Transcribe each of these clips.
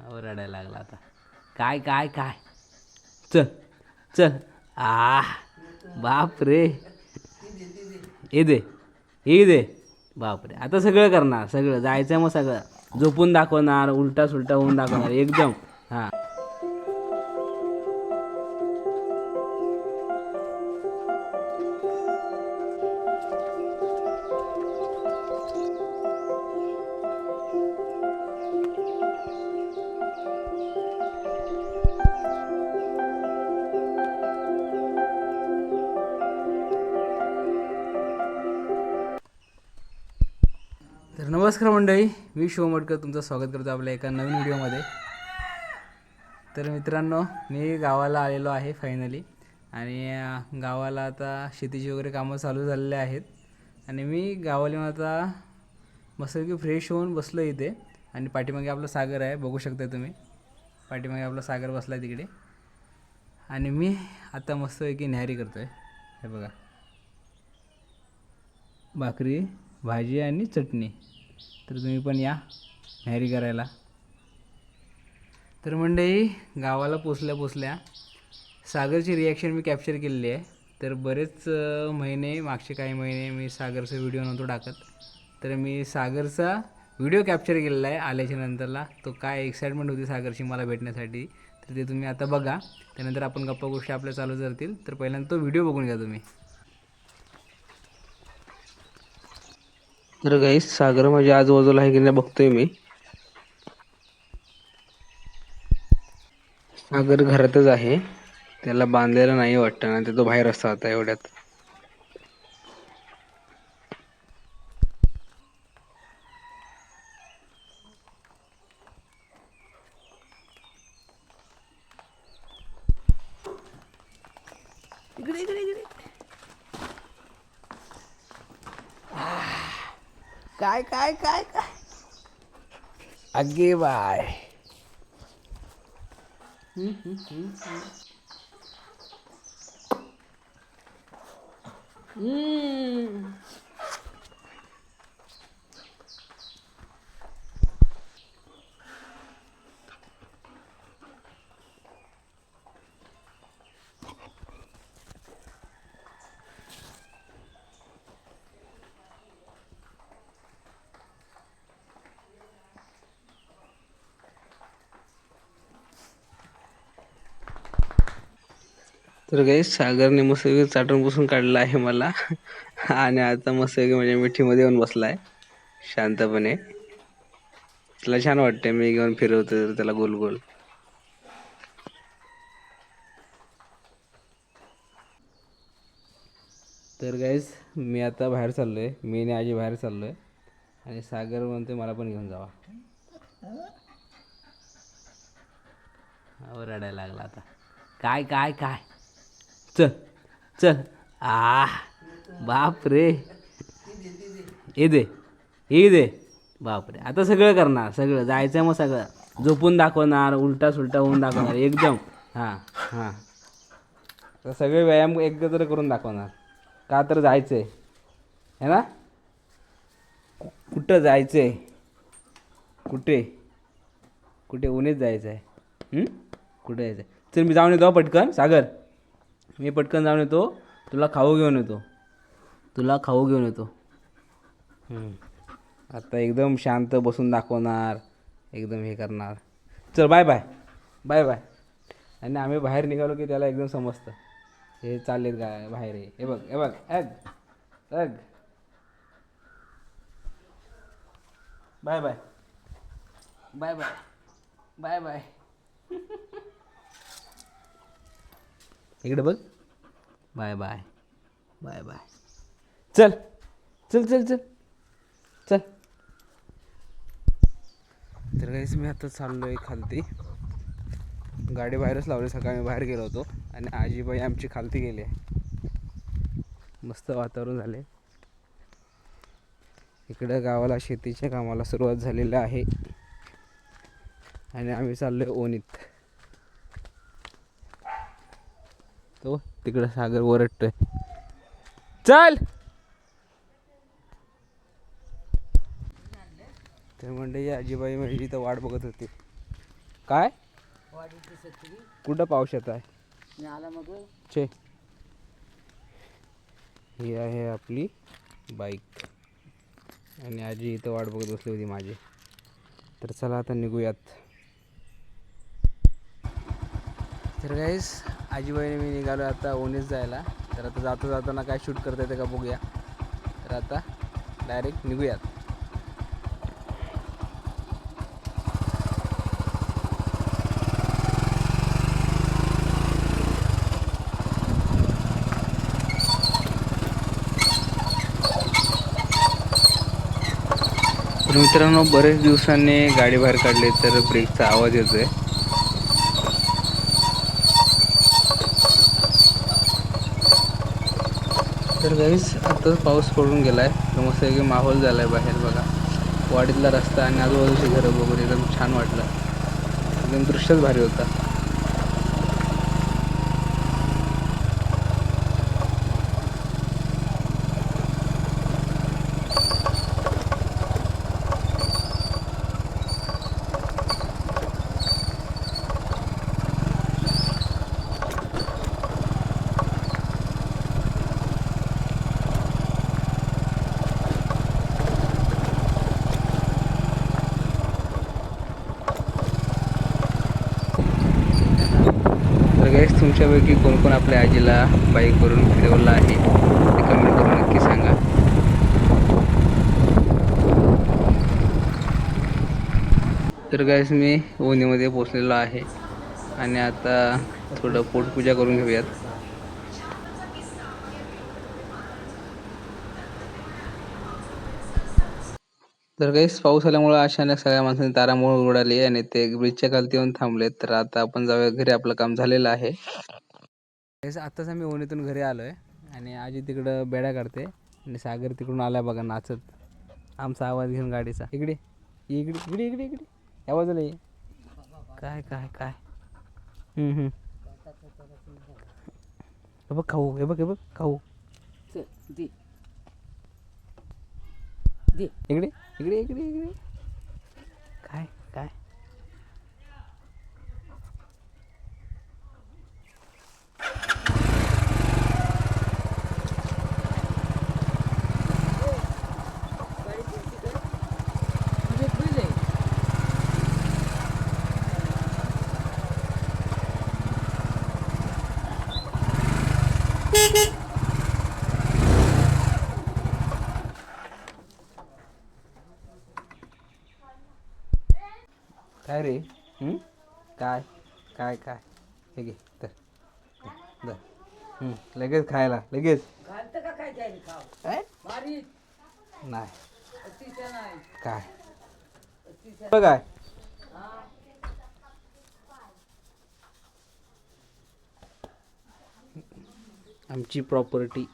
अहो, रडायला लागला आता. काय काय काय? चल चल. आ बाप रे ये दे ये दे. बाप रे आता सगळं करणार सगळं. जायचं मग सगळं. झोपून दाखवणार उलटा सुलटा होऊन दाखवणार एकदम. नमस्कार मंडळी मी शिवमटकर तुमचं स्वागत करतो आपल्या एका नवीन व्हिडिओमध्ये. तर मित्रांनो मी गावाला आलेलो आहे फायनली आणि गावाला आता शेतीची वगैरे कामं चालू झालेले आहेत. आणि मी गावाला आता मस्तपैकी फ्रेश होऊन बसलो इथे. आणि पाठीमागे आपलं सागर आहे बघू शकता तुम्ही. पाठीमागे आपला सागर बसला आहे तिकडे. आणि मी आता मस्तपैकी न्याहारी करतो आहे हे बघा. भाकरी भाजी आणि चटणी. तर तुम्ही पण या न्याहारी करायला. तर मंडळी गावाला पोचल्या पोचल्या सागरची रिॲक्शन मी कॅप्चर केलेली आहे. तर बरेच महिने मागचे काही महिने मी सागरचा व्हिडिओ नव्हतो टाकत. तर मी सागरचा व्हिडिओ कॅप्चर केलेला आहे आल्याच्या नंतरला. तो काय एक्साइटमेंट होती सागरची मला भेटण्यासाठी तर ते तुम्ही आता बघा. त्यानंतर आपण गप्पा गोष्टी आपल्या चालू करतील तर पहिल्यांदा तो व्हिडिओ बघून घ्या तुम्ही. तर गाईस सागर माझ्या आजूबाजूला आहे की नाही बघतोय मी. सागर घरातच आहे. त्याला बांधलेलं नाही वाटतं ना ते तो बाहेर असता आता एवढ्यात. इकडे इकडे इकडे. काय काय काय काय? अगे बाय. तर गाईस सागरने मस्त चाटून पुसून काढला आहे मला. आणि आता मस्तपैकी म्हणजे मिठीमध्ये येऊन बसलाय शांतपणे. त्याला छान वाटते मी घेऊन फिरवतो तर त्याला गोल गोल. तर गाईज मी आता बाहेर चाललो आहे मी आणि आजी बाहेर चाललो आहे आणि सागर म्हणते मला पण घेऊन जावा. रडायला लागला आता. काय काय काय? चल चल. आ बाप रे ये दे ये दे. बाप रे आता सगळं करणार सगळं. जायचं मग सगळं. झोपून दाखवणार उलटा सुलटा होऊन दाखवणार एकदम. हां हां. तर सगळे व्यायाम एकत्र करून दाखवणार. का तर जायचं आहे है ना? कुठं जायचं आहे कुठे? कुठे? उन्हेच जायचं आहे कुठे जायचं आहे चल मी जाऊन येतो पटकन. सागर. मी पटकन जाऊन येतो तुला खाऊ घेऊन येतो. तुला खाऊ घेऊन येतो. आता एकदम शांत बसून दाखवणार एकदम हे करणार. चल बाय बाय बाय बाय आणि आम्ही बाहेर निघालो की त्याला एकदम समजतं. हे चाललेत काय बाहेर हे? बघ हे बघ egg egg bye bye bye bye bye bye इकडे बघ. Bye bye. Bye bye. चल. चल चल चल. चल. तर काहीच मी आता चाललो आहे खालती. गाडी बाहेरच लावली सकाळी मी बाहेर गेलो होतो. आणि आजीबाई आमची खालती गेली. आहे मस्त वातावरण झाले. इकडं गावाला शेतीच्या कामाला सुरुवात झालेली आहे. आणि आम्ही चाललोय ओनीत तो तिकडं सागर ओरडतोय. चल! तर म्हणजे आजीबाई माझी इथं वाट बघत होती. काय? कुठं पाऊस येत आहे छे. ही आहे आपली बाईक. आणि आजी इथं वाट बघत बसली होती माझी. तर चला आता निघूयात. तर गाईस आजीबाईने मी निघालो आता ओणीच जायला. तर आता जाता जाताना काय शूट करता येतं का बघूया. तर आता डायरेक्ट निघूयात. तर मित्रांनो बरेच दिवसांनी गाडी बाहेर काढली तर ब्रेकचा आवाज येतोय. तर गाईस आत्ताच पाऊस पडून गेला तर मस्त एक माहोल झाला आहे बाहेर बघा. वाडीतला रस्ता आणि आजूबाजूची घरं बघून एकदम छान वाटलं. एकदम दृश्यच भारी होता तर गाईस तुमच्यापैकी कोण कोण आपल्या आजीला बाईकवरून फिरवलं आहे ते कमेंट करून नक्की सांगा. तर गायस मी ओणीमध्ये पोचलेलो आहे आणि आता थोडं पोटपूजा करून घेऊयात. तर काहीच पाऊस आल्यामुळे अचानक सगळ्या माणसांनी तारांबळ उडाली आणि ते ब्रिजच्या खालती येऊन थांबले. तर आता आपण जाऊया घरी आपलं काम झालेलं आहे. आत्ताच आम्ही ओणीतून घरी आलो आहे आणि आजी तिकडं बेड्या काढते आणि सागर तिकडून आला बघा नाचत. आमचा आवाज घेऊन गाडीचा. इकडे इकडे इकडे इकडे इकडे. आवाज बाजूला ये. काय काय काय? हम्म, हम्म. हे बघ खाऊ हे बघ हे बघ खाऊ. चल दे दे इकडे इकडे इकडे इकडे काय काय तुझे फ्रीज काय रे? हम्म? काय? काय काय? हे घे तर लगेच खायला लगेच. काय नाही. काय? बघ काय. आमची प्रॉपर्टी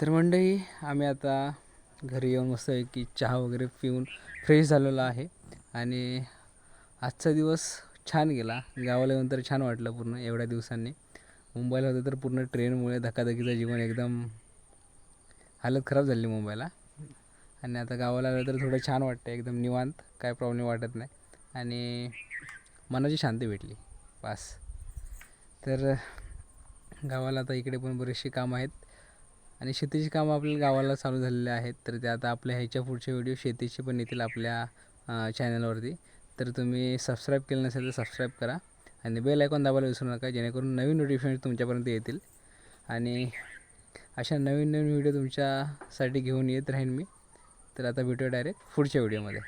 तर मंडळी आम्ही आता घरी येऊन मस्त की चहा वगैरे पिऊन फ्रेश झालेलो आहे. आणि आजचा दिवस छान गेला. गावाला येऊन तर छान वाटलं पूर्ण एवढ्या दिवसांनी. मुंबईला होतं तर पूर्ण ट्रेनमुळे धकाधकीचं जीवन एकदम हालत खराब झाली मुंबईला. आणि आता गावाला आलं तर थोडं छान वाटतं एकदम निवांत काय प्रॉब्लेम वाटत नाही. आणि मनाची शांती भेटली. बास. तर गावाला आता इकडे पण बरीचशी कामं आहेत. आणि शेतीची कामं आपल्या गावाला चालू झालेले आहेत तर ते आता आपल्या ह्याच्या पुढचे व्हिडिओ शेतीचे पण येतील आपल्या चॅनलवरती तर तुम्ही सबस्क्राईब केलं नसेल तर सबस्क्राईब करा आणि बेल आयकॉन दाबायला विसरू नका जेणेकरून नवीन नोटिफिकेशन तुमच्यापर्यंत येतील. आणि अशा नवीन नवीन व्हिडिओ तुमच्यासाठी घेऊन येत राहीन मी. तर आता भेटूया डायरेक्ट पुढच्या व्हिडिओमध्ये